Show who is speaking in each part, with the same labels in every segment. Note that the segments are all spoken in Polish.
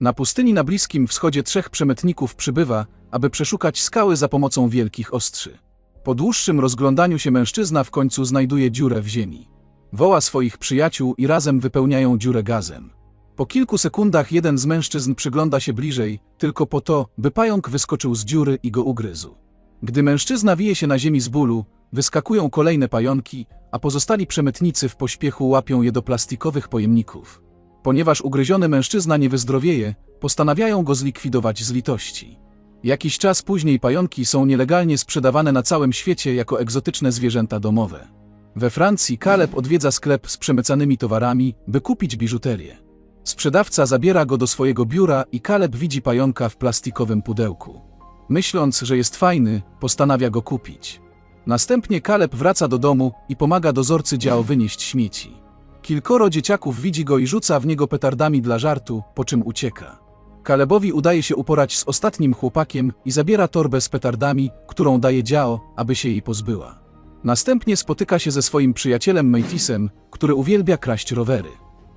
Speaker 1: Na pustyni na Bliskim Wschodzie trzech przemytników przybywa, aby przeszukać skały za pomocą wielkich ostrzy. Po dłuższym rozglądaniu się mężczyzna w końcu znajduje dziurę w ziemi. Woła swoich przyjaciół i razem wypełniają dziurę gazem. Po kilku sekundach jeden z mężczyzn przygląda się bliżej, tylko po to, by pająk wyskoczył z dziury i go ugryzł. Gdy mężczyzna wije się na ziemi z bólu, wyskakują kolejne pająki, a pozostali przemytnicy w pośpiechu łapią je do plastikowych pojemników. Ponieważ ugryziony mężczyzna nie wyzdrowieje, postanawiają go zlikwidować z litości. Jakiś czas później pająki są nielegalnie sprzedawane na całym świecie jako egzotyczne zwierzęta domowe. We Francji Caleb odwiedza sklep z przemycanymi towarami, by kupić biżuterię. Sprzedawca zabiera go do swojego biura i Caleb widzi pająka w plastikowym pudełku. Myśląc, że jest fajny, postanawia go kupić. Następnie Caleb wraca do domu i pomaga dozorcy działu wynieść śmieci. Kilkoro dzieciaków widzi go i rzuca w niego petardami dla żartu, po czym ucieka. Calebowi udaje się uporać z ostatnim chłopakiem i zabiera torbę z petardami, którą daje Dziao, aby się jej pozbyła. Następnie spotyka się ze swoim przyjacielem Matisem, który uwielbia kraść rowery.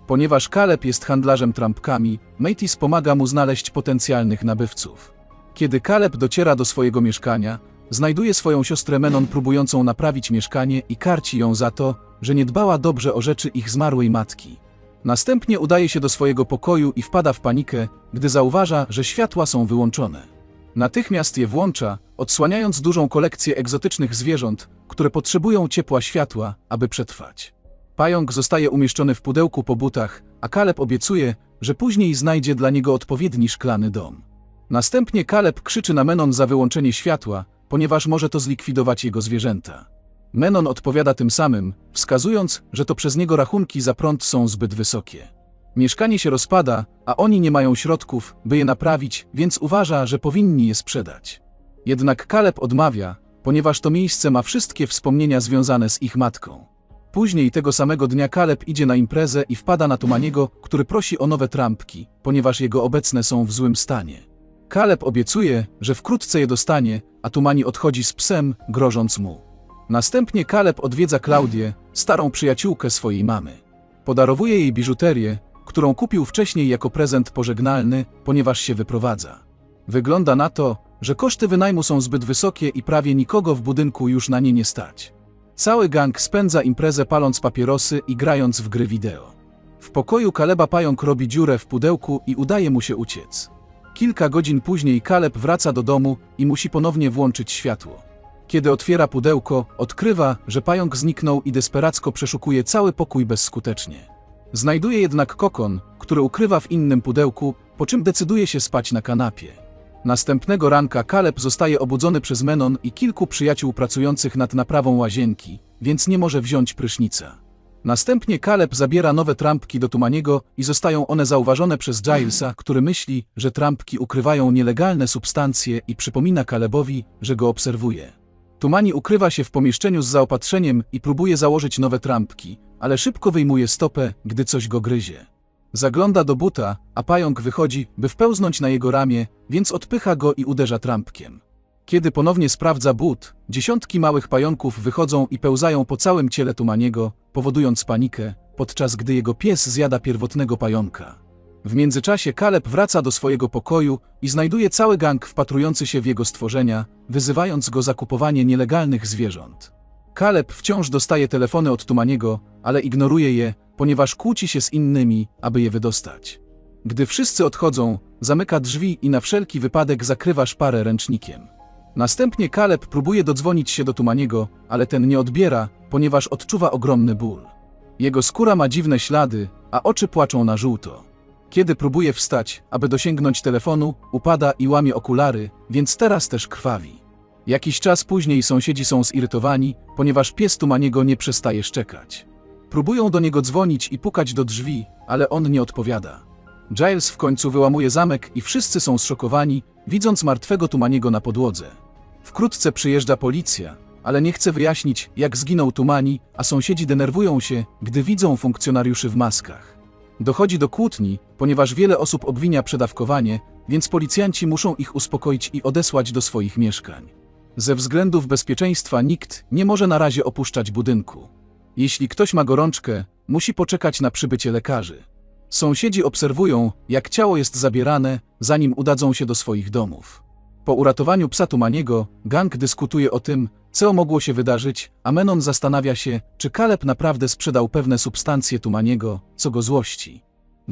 Speaker 1: Ponieważ Caleb jest handlarzem trampkami, Matis pomaga mu znaleźć potencjalnych nabywców. Kiedy Caleb dociera do swojego mieszkania, znajduje swoją siostrę Menon próbującą naprawić mieszkanie i karci ją za to, że nie dbała dobrze o rzeczy ich zmarłej matki. Następnie udaje się do swojego pokoju i wpada w panikę, gdy zauważa, że światła są wyłączone. Natychmiast je włącza, odsłaniając dużą kolekcję egzotycznych zwierząt, które potrzebują ciepła światła, aby przetrwać. Pająk zostaje umieszczony w pudełku po butach, a Caleb obiecuje, że później znajdzie dla niego odpowiedni szklany dom. Następnie Caleb krzyczy na Menon za wyłączenie światła, ponieważ może to zlikwidować jego zwierzęta. Menon odpowiada tym samym, wskazując, że to przez niego rachunki za prąd są zbyt wysokie. Mieszkanie się rozpada, a oni nie mają środków, by je naprawić, więc uważa, że powinni je sprzedać. Jednak Caleb odmawia, ponieważ to miejsce ma wszystkie wspomnienia związane z ich matką. Później tego samego dnia Caleb idzie na imprezę i wpada na Tumaniego, który prosi o nowe trampki, ponieważ jego obecne są w złym stanie. Caleb obiecuje, że wkrótce je dostanie, a Tumani odchodzi z psem, grożąc mu. Następnie Caleb odwiedza Klaudię, starą przyjaciółkę swojej mamy. Podarowuje jej biżuterię, którą kupił wcześniej jako prezent pożegnalny, ponieważ się wyprowadza. Wygląda na to, że koszty wynajmu są zbyt wysokie i prawie nikogo w budynku już na nie nie stać. Cały gang spędza imprezę paląc papierosy i grając w gry wideo. W pokoju Kaleba pająk robi dziurę w pudełku i udaje mu się uciec. Kilka godzin później Kaleb wraca do domu i musi ponownie włączyć światło. Kiedy otwiera pudełko, odkrywa, że pająk zniknął i desperacko przeszukuje cały pokój bezskutecznie. Znajduje jednak kokon, który ukrywa w innym pudełku, po czym decyduje się spać na kanapie. Następnego ranka Kaleb zostaje obudzony przez Menon i kilku przyjaciół pracujących nad naprawą łazienki, więc nie może wziąć prysznica. Następnie Kaleb zabiera nowe trampki do Tumaniego i zostają one zauważone przez Gilesa, który myśli, że trampki ukrywają nielegalne substancje i przypomina Kalebowi, że go obserwuje. Tumani ukrywa się w pomieszczeniu z zaopatrzeniem i próbuje założyć nowe trampki, ale szybko wyjmuje stopę, gdy coś go gryzie. Zagląda do buta, a pająk wychodzi, by wpełznąć na jego ramię, więc odpycha go i uderza trampkiem. Kiedy ponownie sprawdza but, dziesiątki małych pająków wychodzą i pełzają po całym ciele Tumaniego, powodując panikę, podczas gdy jego pies zjada pierwotnego pająka. W międzyczasie Kaleb wraca do swojego pokoju i znajduje cały gang wpatrujący się w jego stworzenia, wyzywając go za kupowanie nielegalnych zwierząt. Kaleb wciąż dostaje telefony od Tumaniego, ale ignoruje je, ponieważ kłóci się z innymi, aby je wydostać. Gdy wszyscy odchodzą, zamyka drzwi i na wszelki wypadek zakrywa szparę ręcznikiem. Następnie Kaleb próbuje dodzwonić się do Tumaniego, ale ten nie odbiera, ponieważ odczuwa ogromny ból. Jego skóra ma dziwne ślady, a oczy płaczą na żółto. Kiedy próbuje wstać, aby dosięgnąć telefonu, upada i łamie okulary, więc teraz też krwawi. Jakiś czas później sąsiedzi są zirytowani, ponieważ pies Tumaniego nie przestaje szczekać. Próbują do niego dzwonić i pukać do drzwi, ale on nie odpowiada. Giles w końcu wyłamuje zamek i wszyscy są zszokowani, widząc martwego Tumaniego na podłodze. Wkrótce przyjeżdża policja, ale nie chce wyjaśnić, jak zginął Tumani, a sąsiedzi denerwują się, gdy widzą funkcjonariuszy w maskach. Dochodzi do kłótni, ponieważ wiele osób obwinia przedawkowanie, więc policjanci muszą ich uspokoić i odesłać do swoich mieszkań. Ze względów bezpieczeństwa nikt nie może na razie opuszczać budynku. Jeśli ktoś ma gorączkę, musi poczekać na przybycie lekarzy. Sąsiedzi obserwują, jak ciało jest zabierane, zanim udadzą się do swoich domów. Po uratowaniu psa Tumaniego, gang dyskutuje o tym, co mogło się wydarzyć, a Menon zastanawia się, czy Kaleb naprawdę sprzedał pewne substancje Tumaniego, co go złości.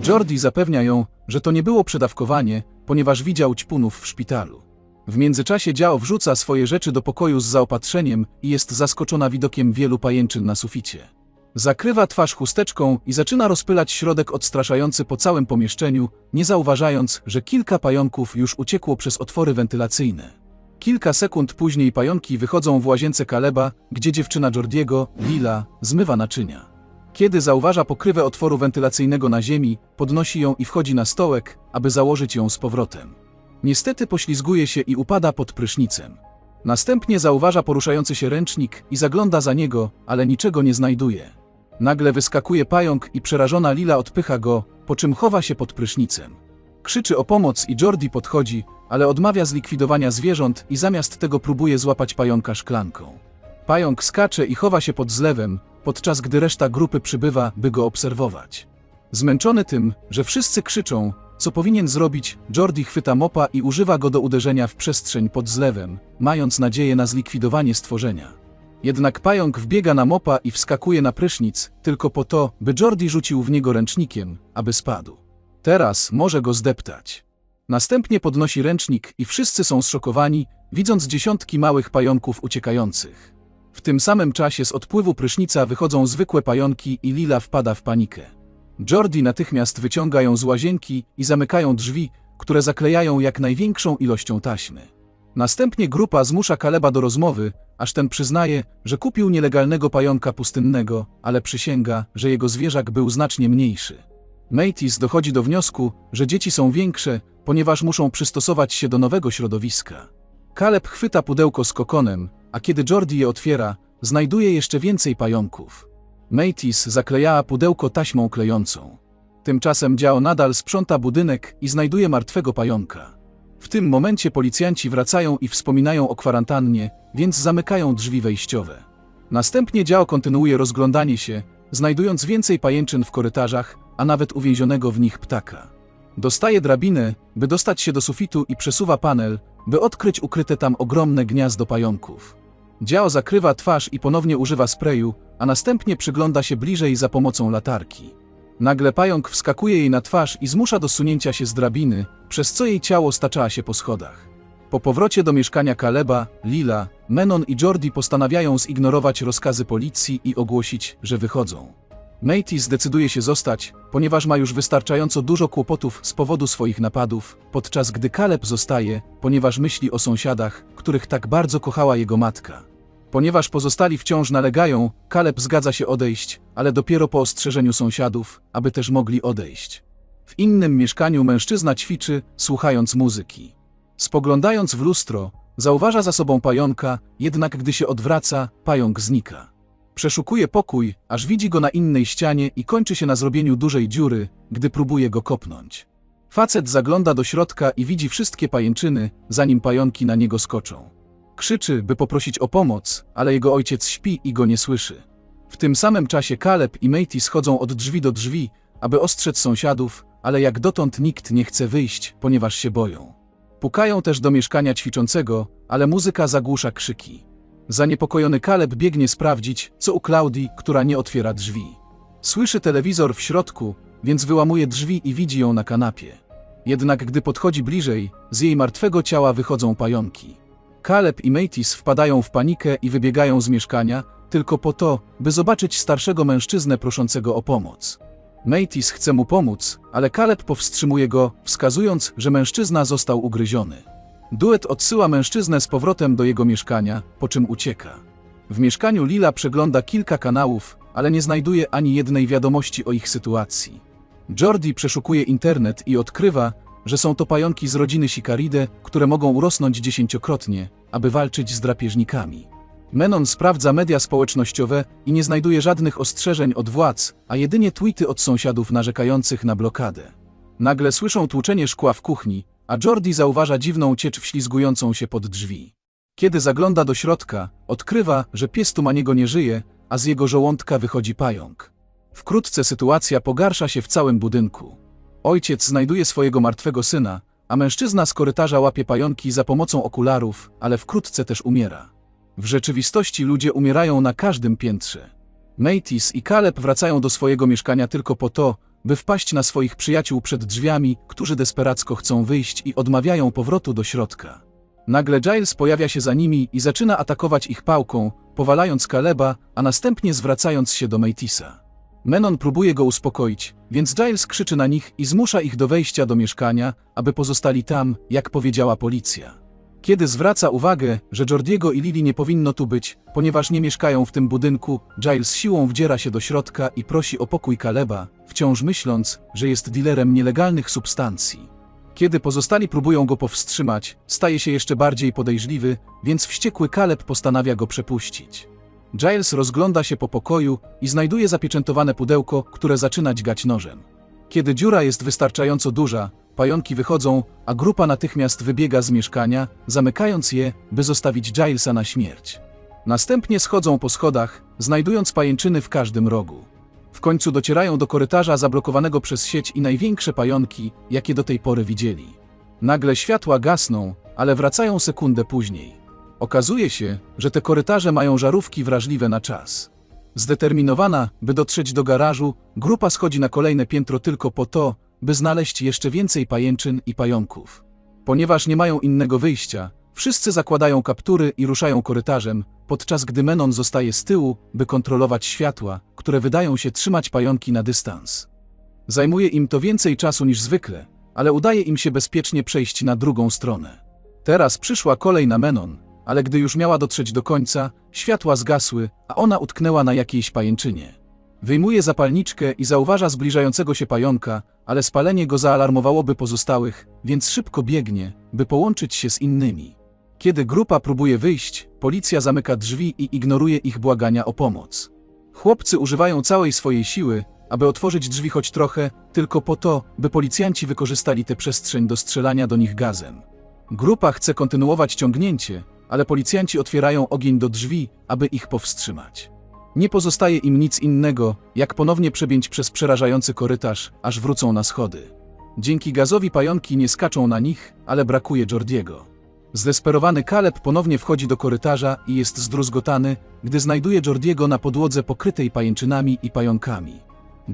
Speaker 1: Jordi zapewnia ją, że to nie było przedawkowanie, ponieważ widział ćpunów w szpitalu. W międzyczasie Dziao wrzuca swoje rzeczy do pokoju z zaopatrzeniem i jest zaskoczona widokiem wielu pajęczyn na suficie. Zakrywa twarz chusteczką i zaczyna rozpylać środek odstraszający po całym pomieszczeniu, nie zauważając, że kilka pająków już uciekło przez otwory wentylacyjne. Kilka sekund później pająki wychodzą w łazience Kaleba, gdzie dziewczyna Jordiego, Lila, zmywa naczynia. Kiedy zauważa pokrywę otworu wentylacyjnego na ziemi, podnosi ją i wchodzi na stołek, aby założyć ją z powrotem. Niestety poślizguje się i upada pod prysznicem. Następnie zauważa poruszający się ręcznik i zagląda za niego, ale niczego nie znajduje. Nagle wyskakuje pająk i przerażona Lila odpycha go, po czym chowa się pod prysznicem. Krzyczy o pomoc i Jordi podchodzi, ale odmawia zlikwidowania zwierząt i zamiast tego próbuje złapać pająka szklanką. Pająk skacze i chowa się pod zlewem, podczas gdy reszta grupy przybywa, by go obserwować. Zmęczony tym, że wszyscy krzyczą, co powinien zrobić, Jordi chwyta mopa i używa go do uderzenia w przestrzeń pod zlewem, mając nadzieję na zlikwidowanie stworzenia. Jednak pająk wbiega na mopa i wskakuje na prysznic, tylko po to, by Jordi rzucił w niego ręcznikiem, aby spadł. Teraz może go zdeptać. Następnie podnosi ręcznik i wszyscy są zszokowani, widząc dziesiątki małych pająków uciekających. W tym samym czasie z odpływu prysznica wychodzą zwykłe pająki i Lila wpada w panikę. Jordi natychmiast wyciąga ją z łazienki i zamykają drzwi, które zaklejają jak największą ilością taśmy. Następnie grupa zmusza Kaleba do rozmowy, aż ten przyznaje, że kupił nielegalnego pająka pustynnego, ale przysięga, że jego zwierzak był znacznie mniejszy. Matis dochodzi do wniosku, że dzieci są większe, ponieważ muszą przystosować się do nowego środowiska. Kaleb chwyta pudełko z kokonem, a kiedy Jordi je otwiera, znajduje jeszcze więcej pająków. Matis zakleja pudełko taśmą klejącą. Tymczasem Dziao nadal sprząta budynek i znajduje martwego pająka. W tym momencie policjanci wracają i wspominają o kwarantannie, więc zamykają drzwi wejściowe. Następnie Dziao kontynuuje rozglądanie się, znajdując więcej pajęczyn w korytarzach, a nawet uwięzionego w nich ptaka. Dostaje drabinę, by dostać się do sufitu i przesuwa panel, by odkryć ukryte tam ogromne gniazdo pająków. Dziao zakrywa twarz i ponownie używa sprayu, a następnie przygląda się bliżej za pomocą latarki. Nagle pająk wskakuje jej na twarz i zmusza do sunięcia się z drabiny, przez co jej ciało stacza się po schodach. Po powrocie do mieszkania Kaleba, Lila, Menon i Jordi postanawiają zignorować rozkazy policji i ogłosić, że wychodzą. Matey zdecyduje się zostać, ponieważ ma już wystarczająco dużo kłopotów z powodu swoich napadów, podczas gdy Kaleb zostaje, ponieważ myśli o sąsiadach, których tak bardzo kochała jego matka. Ponieważ pozostali wciąż nalegają, Kaleb zgadza się odejść, ale dopiero po ostrzeżeniu sąsiadów, aby też mogli odejść. W innym mieszkaniu mężczyzna ćwiczy, słuchając muzyki. Spoglądając w lustro, zauważa za sobą pająka, jednak gdy się odwraca, pająk znika. Przeszukuje pokój, aż widzi go na innej ścianie i kończy się na zrobieniu dużej dziury, gdy próbuje go kopnąć. Facet zagląda do środka i widzi wszystkie pajęczyny, zanim pająki na niego skoczą. Krzyczy, by poprosić o pomoc, ale jego ojciec śpi i go nie słyszy. W tym samym czasie Kaleb i Matey schodzą od drzwi do drzwi, aby ostrzec sąsiadów, ale jak dotąd nikt nie chce wyjść, ponieważ się boją. Pukają też do mieszkania ćwiczącego, ale muzyka zagłusza krzyki. Zaniepokojony Kaleb biegnie sprawdzić, co u Klaudii, która nie otwiera drzwi. Słyszy telewizor w środku, więc wyłamuje drzwi i widzi ją na kanapie. Jednak gdy podchodzi bliżej, z jej martwego ciała wychodzą pająki. Kaleb i Matis wpadają w panikę i wybiegają z mieszkania, tylko po to, by zobaczyć starszego mężczyznę proszącego o pomoc. Matis chce mu pomóc, ale Kaleb powstrzymuje go, wskazując, że mężczyzna został ugryziony. Duet odsyła mężczyznę z powrotem do jego mieszkania, po czym ucieka. W mieszkaniu Lila przegląda kilka kanałów, ale nie znajduje ani jednej wiadomości o ich sytuacji. Jordi przeszukuje internet i odkrywa, że są to pająki z rodziny Sikaride, które mogą urosnąć dziesięciokrotnie, aby walczyć z drapieżnikami. Menon sprawdza media społecznościowe i nie znajduje żadnych ostrzeżeń od władz, a jedynie tweety od sąsiadów narzekających na blokadę. Nagle słyszą tłuczenie szkła w kuchni, a Jordi zauważa dziwną ciecz wślizgującą się pod drzwi. Kiedy zagląda do środka, odkrywa, że pies Tumaniego nie żyje, a z jego żołądka wychodzi pająk. Wkrótce sytuacja pogarsza się w całym budynku. Ojciec znajduje swojego martwego syna, a mężczyzna z korytarza łapie pająki za pomocą okularów, ale wkrótce też umiera. W rzeczywistości ludzie umierają na każdym piętrze. Matis i Caleb wracają do swojego mieszkania tylko po to, by wpaść na swoich przyjaciół przed drzwiami, którzy desperacko chcą wyjść i odmawiają powrotu do środka. Nagle Giles pojawia się za nimi i zaczyna atakować ich pałką, powalając Caleba, a następnie zwracając się do Matisa. Menon próbuje go uspokoić, więc Giles krzyczy na nich i zmusza ich do wejścia do mieszkania, aby pozostali tam, jak powiedziała policja. Kiedy zwraca uwagę, że Jordiego i Lily nie powinno tu być, ponieważ nie mieszkają w tym budynku, Giles siłą wdziera się do środka i prosi o pokój Caleba, wciąż myśląc, że jest dealerem nielegalnych substancji. Kiedy pozostali próbują go powstrzymać, staje się jeszcze bardziej podejrzliwy, więc wściekły Caleb postanawia go przepuścić. Giles rozgląda się po pokoju i znajduje zapieczętowane pudełko, które zaczyna dźgać nożem. Kiedy dziura jest wystarczająco duża, pająki wychodzą, a grupa natychmiast wybiega z mieszkania, zamykając je, by zostawić Gilesa na śmierć. Następnie schodzą po schodach, znajdując pajęczyny w każdym rogu. W końcu docierają do korytarza zablokowanego przez sieć i największe pająki, jakie do tej pory widzieli. Nagle światła gasną, ale wracają sekundę później. Okazuje się, że te korytarze mają żarówki wrażliwe na czas. Zdeterminowana, by dotrzeć do garażu, grupa schodzi na kolejne piętro tylko po to, by znaleźć jeszcze więcej pajęczyn i pająków. Ponieważ nie mają innego wyjścia, wszyscy zakładają kaptury i ruszają korytarzem, podczas gdy Menon zostaje z tyłu, by kontrolować światła, które wydają się trzymać pająki na dystans. Zajmuje im to więcej czasu niż zwykle, ale udaje im się bezpiecznie przejść na drugą stronę. Teraz przyszła kolej na Menon, ale gdy już miała dotrzeć do końca, światła zgasły, a ona utknęła na jakiejś pajęczynie. Wyjmuje zapalniczkę i zauważa zbliżającego się pająka, ale spalenie go zaalarmowałoby pozostałych, więc szybko biegnie, by połączyć się z innymi. Kiedy grupa próbuje wyjść, policja zamyka drzwi i ignoruje ich błagania o pomoc. Chłopcy używają całej swojej siły, aby otworzyć drzwi choć trochę, tylko po to, by policjanci wykorzystali tę przestrzeń do strzelania do nich gazem. Grupa chce kontynuować ciągnięcie, ale policjanci otwierają ogień do drzwi, aby ich powstrzymać. Nie pozostaje im nic innego, jak ponownie przebięć przez przerażający korytarz, aż wrócą na schody. Dzięki gazowi pająki nie skaczą na nich, ale brakuje Jordiego. Zdesperowany Caleb ponownie wchodzi do korytarza i jest zdruzgotany, gdy znajduje Jordiego na podłodze pokrytej pajęczynami i pająkami.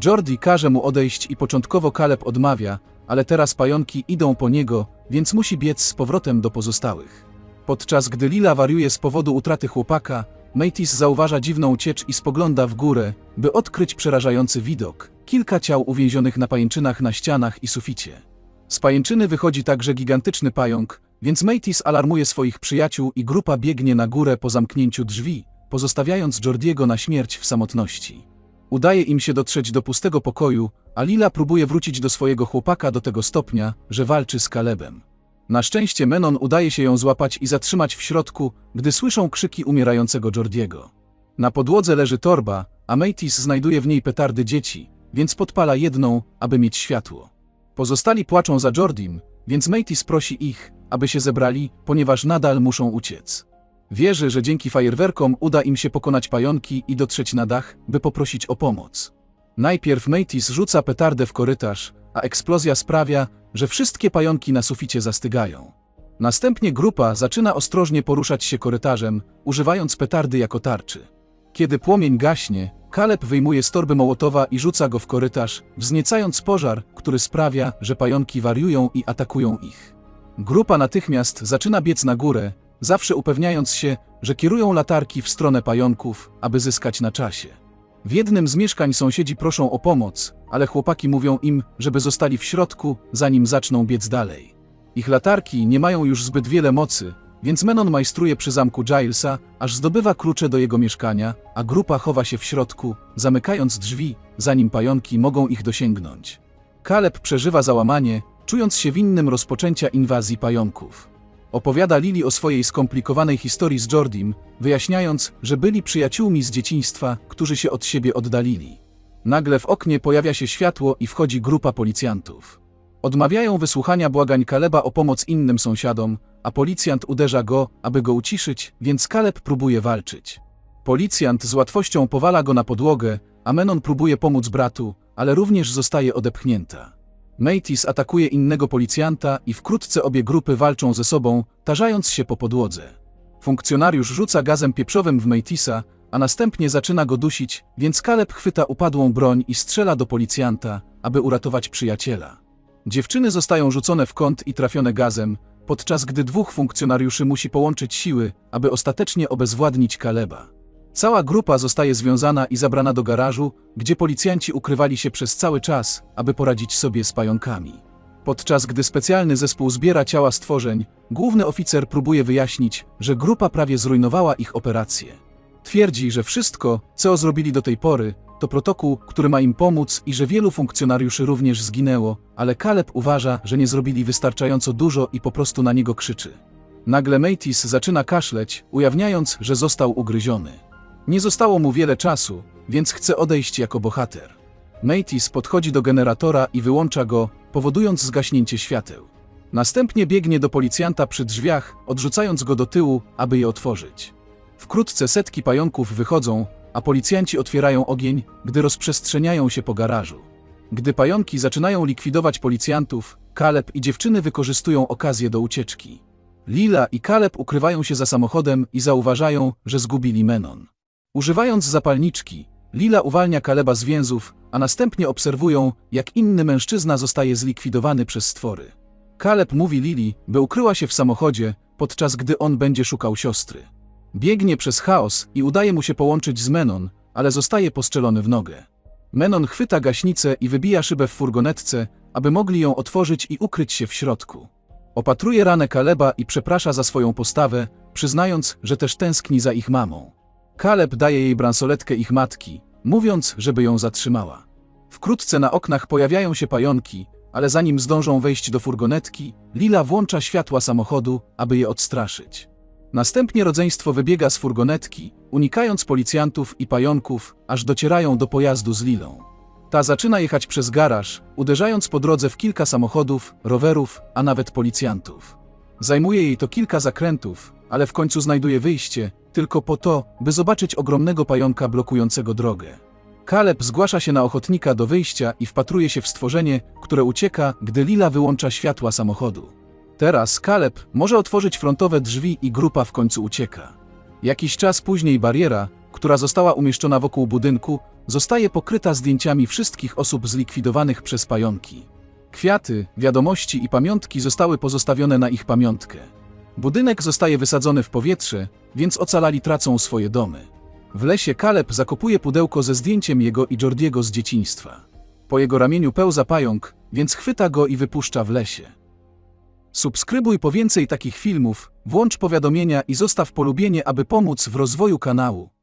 Speaker 1: Jordi każe mu odejść i początkowo Caleb odmawia, ale teraz pająki idą po niego, więc musi biec z powrotem do pozostałych. Podczas gdy Lila wariuje z powodu utraty chłopaka, Matis zauważa dziwną ciecz i spogląda w górę, by odkryć przerażający widok. Kilka ciał uwięzionych na pajęczynach na ścianach i suficie. Z pajęczyny wychodzi także gigantyczny pająk, więc Matis alarmuje swoich przyjaciół i grupa biegnie na górę po zamknięciu drzwi, pozostawiając Jordiego na śmierć w samotności. Udaje im się dotrzeć do pustego pokoju, a Lila próbuje wrócić do swojego chłopaka do tego stopnia, że walczy z Kalebem. Na szczęście Menon udaje się ją złapać i zatrzymać w środku, gdy słyszą krzyki umierającego Jordiego. Na podłodze leży torba, a Matis znajduje w niej petardy dzieci, więc podpala jedną, aby mieć światło. Pozostali płaczą za Jordim, więc Matis prosi ich, aby się zebrali, ponieważ nadal muszą uciec. Wierzy, że dzięki fajerwerkom uda im się pokonać pająki i dotrzeć na dach, by poprosić o pomoc. Najpierw Matis rzuca petardę w korytarz, a eksplozja sprawia, że wszystkie pająki na suficie zastygają. Następnie grupa zaczyna ostrożnie poruszać się korytarzem, używając petardy jako tarczy. Kiedy płomień gaśnie, Kaleb wyjmuje z torby Mołotowa i rzuca go w korytarz, wzniecając pożar, który sprawia, że pająki wariują i atakują ich. Grupa natychmiast zaczyna biec na górę, zawsze upewniając się, że kierują latarki w stronę pająków, aby zyskać na czasie. W jednym z mieszkań sąsiedzi proszą o pomoc, ale chłopaki mówią im, żeby zostali w środku, zanim zaczną biec dalej. Ich latarki nie mają już zbyt wiele mocy, więc Menon majstruje przy zamku Gilesa, aż zdobywa klucze do jego mieszkania, a grupa chowa się w środku, zamykając drzwi, zanim pająki mogą ich dosięgnąć. Kaleb przeżywa załamanie, czując się winnym rozpoczęcia inwazji pająków. Opowiada Lili o swojej skomplikowanej historii z Jordim, wyjaśniając, że byli przyjaciółmi z dzieciństwa, którzy się od siebie oddalili. Nagle w oknie pojawia się światło i wchodzi grupa policjantów. Odmawiają wysłuchania błagań Kaleba o pomoc innym sąsiadom, a policjant uderza go, aby go uciszyć, więc Kaleb próbuje walczyć. Policjant z łatwością powala go na podłogę, a Menon próbuje pomóc bratu, ale również zostaje odepchnięta. Matis atakuje innego policjanta i wkrótce obie grupy walczą ze sobą, tarzając się po podłodze. Funkcjonariusz rzuca gazem pieprzowym w Matisa, a następnie zaczyna go dusić, więc Kaleb chwyta upadłą broń i strzela do policjanta, aby uratować przyjaciela. Dziewczyny zostają rzucone w kąt i trafione gazem, podczas gdy dwóch funkcjonariuszy musi połączyć siły, aby ostatecznie obezwładnić Kaleba. Cała grupa zostaje związana i zabrana do garażu, gdzie policjanci ukrywali się przez cały czas, aby poradzić sobie z pająkami. Podczas gdy specjalny zespół zbiera ciała stworzeń, główny oficer próbuje wyjaśnić, że grupa prawie zrujnowała ich operację. Twierdzi, że wszystko, co zrobili do tej pory, to protokół, który ma im pomóc i że wielu funkcjonariuszy również zginęło, ale Kaleb uważa, że nie zrobili wystarczająco dużo i po prostu na niego krzyczy. Nagle Matis zaczyna kaszleć, ujawniając, że został ugryziony. Nie zostało mu wiele czasu, więc chce odejść jako bohater. Matis podchodzi do generatora i wyłącza go, powodując zgaśnięcie świateł. Następnie biegnie do policjanta przy drzwiach, odrzucając go do tyłu, aby je otworzyć. Wkrótce setki pająków wychodzą, a policjanci otwierają ogień, gdy rozprzestrzeniają się po garażu. Gdy pająki zaczynają likwidować policjantów, Kaleb i dziewczyny wykorzystują okazję do ucieczki. Lila i Kaleb ukrywają się za samochodem i zauważają, że zgubili Menon. Używając zapalniczki, Lila uwalnia Kaleba z więzów, a następnie obserwują, jak inny mężczyzna zostaje zlikwidowany przez stwory. Kaleb mówi Lili, by ukryła się w samochodzie, podczas gdy on będzie szukał siostry. Biegnie przez chaos i udaje mu się połączyć z Menon, ale zostaje postrzelony w nogę. Menon chwyta gaśnicę i wybija szybę w furgonetce, aby mogli ją otworzyć i ukryć się w środku. Opatruje ranę Kaleba i przeprasza za swoją postawę, przyznając, że też tęskni za ich mamą. Kaleb daje jej bransoletkę ich matki, mówiąc, żeby ją zatrzymała. Wkrótce na oknach pojawiają się pająki, ale zanim zdążą wejść do furgonetki, Lila włącza światła samochodu, aby je odstraszyć. Następnie rodzeństwo wybiega z furgonetki, unikając policjantów i pająków, aż docierają do pojazdu z Lilą. Ta zaczyna jechać przez garaż, uderzając po drodze w kilka samochodów, rowerów, a nawet policjantów. Zajmuje jej to kilka zakrętów, ale w końcu znajduje wyjście, tylko po to, by zobaczyć ogromnego pająka blokującego drogę. Kaleb zgłasza się na ochotnika do wyjścia i wpatruje się w stworzenie, które ucieka, gdy Lila wyłącza światła samochodu. Teraz Kaleb może otworzyć frontowe drzwi i grupa w końcu ucieka. Jakiś czas później bariera, która została umieszczona wokół budynku, zostaje pokryta zdjęciami wszystkich osób zlikwidowanych przez pająki. Kwiaty, wiadomości i pamiątki zostały pozostawione na ich pamiątkę. Budynek zostaje wysadzony w powietrze, więc ocalali tracą swoje domy. W lesie Kaleb zakopuje pudełko ze zdjęciem jego i Jordiego z dzieciństwa. Po jego ramieniu pełza pająk, więc chwyta go i wypuszcza w lesie. Subskrybuj po więcej takich filmów, włącz powiadomienia i zostaw polubienie, aby pomóc w rozwoju kanału.